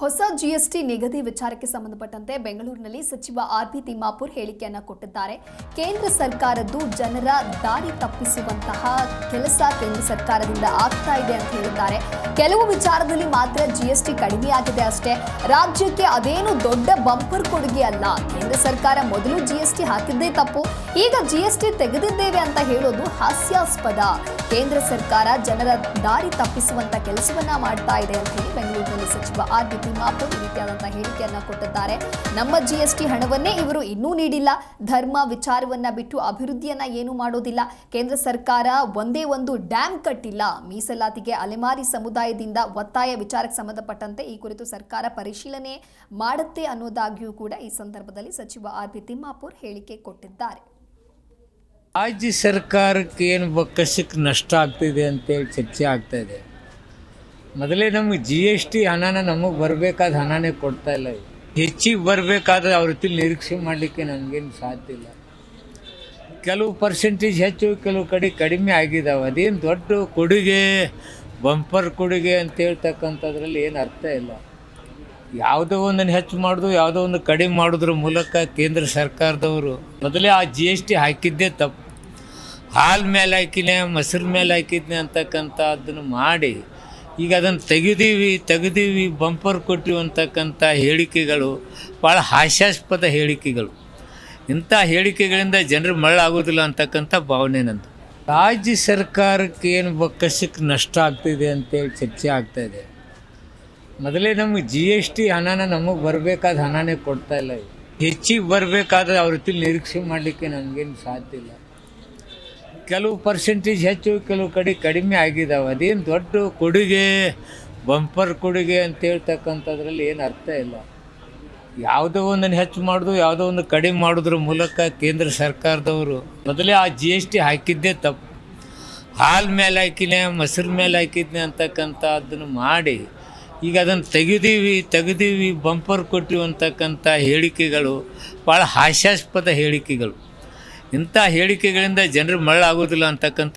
ಹೊಸ ಜಿಎಸ್ಟಿ ನಿಗದಿ ವಿಚಾರಕ್ಕೆ ಸಂಬಂಧಪಟ್ಟಂತೆ ಬೆಂಗಳೂರಿನಲ್ಲಿ ಸಚಿವ ಆರ್ ಬಿ ತಿಮ್ಮಾಪುರ್ ಹೇಳಿಕೆಯನ್ನ ಕೊಟ್ಟಿದ್ದಾರೆ. ಕೇಂದ್ರ ಸರ್ಕಾರದ್ದು ಜನರ ದಾರಿ ತಪ್ಪಿಸುವಂತಹ ಕೆಲಸ ಕೇಂದ್ರ ಸರ್ಕಾರದಿಂದ ಆಗ್ತಾ ಇದೆ ಅಂತ ಹೇಳಿದ್ದಾರೆ. ಕೆಲವು ವಿಚಾರದಲ್ಲಿ ಮಾತ್ರ ಜಿಎಸ್ಟಿ ಕಡಿಮೆಯಾಗಿದೆ ಅಷ್ಟೇ. ರಾಜ್ಯಕ್ಕೆ ಅದೇನು ದೊಡ್ಡ ಬಂಪರ್ ಕೊಡುಗೆ ಅಲ್ಲ. ಕೇಂದ್ರ ಸರ್ಕಾರ ಮೊದಲು ಜಿಎಸ್ಟಿ ಹಾಕಿದ್ದೇ ತಪ್ಪು. ಈಗ ಜಿಎಸ್ಟಿ ತೆಗೆದಿದ್ದೇವೆ ಅಂತ ಹೇಳೋದು ಹಾಸ್ಯಾಸ್ಪದ. ಕೇಂದ್ರ ಸರ್ಕಾರ ಜನರ ದಾರಿ ತಪ್ಪಿಸುವಂತ ಕೆಲಸವನ್ನ ಮಾಡ್ತಾ ಇದೆ ಅಂತ ಹೇಳಿ ಬೆಂಗಳೂರಿನಲ್ಲಿ ಸಚಿವ ಆರ್ ತಿಮ್ಮಾಪುರ್ ಈ ರೀತಿಯಾದಂತಹ ಹೇಳಿಕೆಯನ್ನ ಕೊಟ್ಟಿದ್ದಾರೆ. ನಮ್ಮ ಟಿ ಹಣವನ್ನೇ ಇವರು ಇನ್ನೂ ನೀಡಿಲ್ಲ. ಧರ್ಮ ವಿಚಾರವನ್ನ ಬಿಟ್ಟು ಅಭಿವೃದ್ಧಿಯನ್ನ ಏನು ಮಾಡೋದಿಲ್ಲ. ಕೇಂದ್ರ ಸರ್ಕಾರ ಒಂದೇ ಒಂದು ಡ್ಯಾಮ್ ಕಟ್ಟಿಲ್ಲ. ಮೀಸಲಾತಿಗೆ ಅಲೆಮಾರಿ ಸಮುದಾಯದಿಂದ ಒತ್ತಾಯ ವಿಚಾರಕ್ಕೆ ಸಂಬಂಧಪಟ್ಟಂತೆ ಈ ಕುರಿತು ಸರ್ಕಾರ ಪರಿಶೀಲನೆ ಮಾಡುತ್ತೆ ಅನ್ನೋದಾಗಿಯೂ ಕೂಡ ಈ ಸಂದರ್ಭದಲ್ಲಿ ಸಚಿವ ಆರ್ ಬಿ ತಿಮ್ಮಾಪುರ್ ಹೇಳಿಕೆ ಕೊಟ್ಟಿದ್ದಾರೆ. ರಾಜ್ಯ ಸರ್ಕಾರಕ್ಕೆ ಏನು ಬೊಕ್ಕಸಕ್ಕೆ ನಷ್ಟ ಆಗ್ತಿದೆ ಅಂತೇಳಿ ಚರ್ಚೆ ಆಗ್ತಾ ಮೊದಲೇ ನಮಗೆ ಜಿ ಎಸ್ ಟಿ ಹಣನ ನಮಗೆ ಬರಬೇಕಾದ ಹಣನೇ ಕೊಡ್ತಾ ಇಲ್ಲ. ಹೆಚ್ಚಿಗೆ ಬರಬೇಕಾದ್ರೆ ಅವ್ರ ರೀತಿ ನಿರೀಕ್ಷೆ ಮಾಡಲಿಕ್ಕೆ ನನಗೇನು ಸಾಧ್ಯ ಇಲ್ಲ. ಕೆಲವು ಪರ್ಸೆಂಟೇಜ್ ಹೆಚ್ಚು, ಕೆಲವು ಕಡೆ ಕಡಿಮೆ ಆಗಿದಾವೆ. ಅದೇನು ದೊಡ್ಡ ಕೊಡುಗೆ ಬಂಪರ್ ಕೊಡುಗೆ ಅಂತ ಹೇಳ್ತಕ್ಕಂಥದ್ರಲ್ಲಿ ಏನು ಅರ್ಥ ಇಲ್ಲ. ಯಾವುದೋ ಒಂದನ್ನು ಹೆಚ್ಚು ಮಾಡೋದು, ಯಾವುದೋ ಒಂದು ಕಡಿಮೆ ಮಾಡೋದ್ರ ಮೂಲಕ ಕೇಂದ್ರ ಸರ್ಕಾರದವರು ಮೊದಲೇ ಆ ಜಿ ಎಸ್ ಟಿ ಹಾಕಿದ್ದೇ ತಪ್ಪು. ಹಾಲು ಮೇಲೆ ಹಾಕಿನೇ ಮೊಸರು ಮೇಲೆ ಹಾಕಿದ್ನೆ ಅಂತಕ್ಕಂಥದ್ದನ್ನು ಮಾಡಿ ಈಗ ಅದನ್ನು ತೆಗೆದೀವಿ ತೆಗೆದೀವಿ ಬಂಪರ್ ಕೊಟ್ಟಿವಿ ಅಂತಕ್ಕಂಥ ಹೇಳಿಕೆಗಳು ಭಾಳ ಹಾಸ್ಯಾಸ್ಪದ ಹೇಳಿಕೆಗಳು. ಇಂಥ ಹೇಳಿಕೆಗಳಿಂದ ಜನರು ಮರಳಾಗೋದಿಲ್ಲ ಅಂತಕ್ಕಂಥ ಭಾವನೆ ನಂದು. ರಾಜ್ಯ ಸರ್ಕಾರಕ್ಕೆ ಏನು ಬೊಕ್ಕಸಕ್ಕೆ ನಷ್ಟ ಆಗ್ತಿದೆ ಅಂತೇಳಿ ಚರ್ಚೆ ಆಗ್ತಾ ಇದೆ. ಮೊದಲೇ ನಮಗೆ ಜಿ ಎಸ್ ಟಿ ಹಣನ ನಮಗೆ ಬರಬೇಕಾದ ಹಣನೇ ಕೊಡ್ತಾ ಇಲ್ಲ. ಹೆಚ್ಚಿಗೆ ಬರಬೇಕಾದ್ರೆ ಅವ್ರ ರೀತಿ ನಿರೀಕ್ಷೆ ಮಾಡಲಿಕ್ಕೆ ನಮಗೇನು ಸಾಧ್ಯ ಇಲ್ಲ. ಕೆಲವು ಪರ್ಸೆಂಟೇಜ್ ಹೆಚ್ಚು, ಕೆಲವು ಕಡೆ ಕಡಿಮೆ ಆಗಿದಾವೆ. ಅದೇನು ದೊಡ್ಡ ಕೊಡುಗೆ ಬಂಪರ್ ಕೊಡುಗೆ ಅಂತ ಹೇಳ್ತಕ್ಕಂಥದ್ರಲ್ಲಿ ಏನು ಅರ್ಥ ಇಲ್ಲ. ಯಾವುದೋ ಒಂದನ್ನು ಹೆಚ್ಚು ಮಾಡೋದು, ಯಾವುದೋ ಒಂದು ಕಡಿಮೆ ಮಾಡೋದ್ರ ಮೂಲಕ ಕೇಂದ್ರ ಸರ್ಕಾರದವರು ಮೊದಲೇ ಆ ಜಿ ಎಸ್ ಟಿ ಹಾಕಿದ್ದೇ ತಪ್ಪು. ಹಾಲು ಮೇಲೆ ಹಾಕಿನೇ ಮೊಸರು ಮೇಲೆ ಹಾಕಿದ್ನೆ ಅಂತಕ್ಕಂಥದ್ದನ್ನು ಮಾಡಿ, ಈಗ ಅದನ್ನು ತೆಗೆದೀವಿ ತೆಗೆದೀವಿ ಬಂಪರ್ ಕೊಟ್ಟಿವಿ ಅಂತಕ್ಕಂಥ ಹೇಳಿಕೆಗಳು ಭಾಳ ಹಾಸ್ಯಾಸ್ಪದ ಹೇಳಿಕೆಗಳು. ಇಂಥ ಹೇಳಿಕೆಗಳಿಂದ ಜನರು ಮರಳಾಗೋದಿಲ್ಲ ಅಂತಕ್ಕಂಥ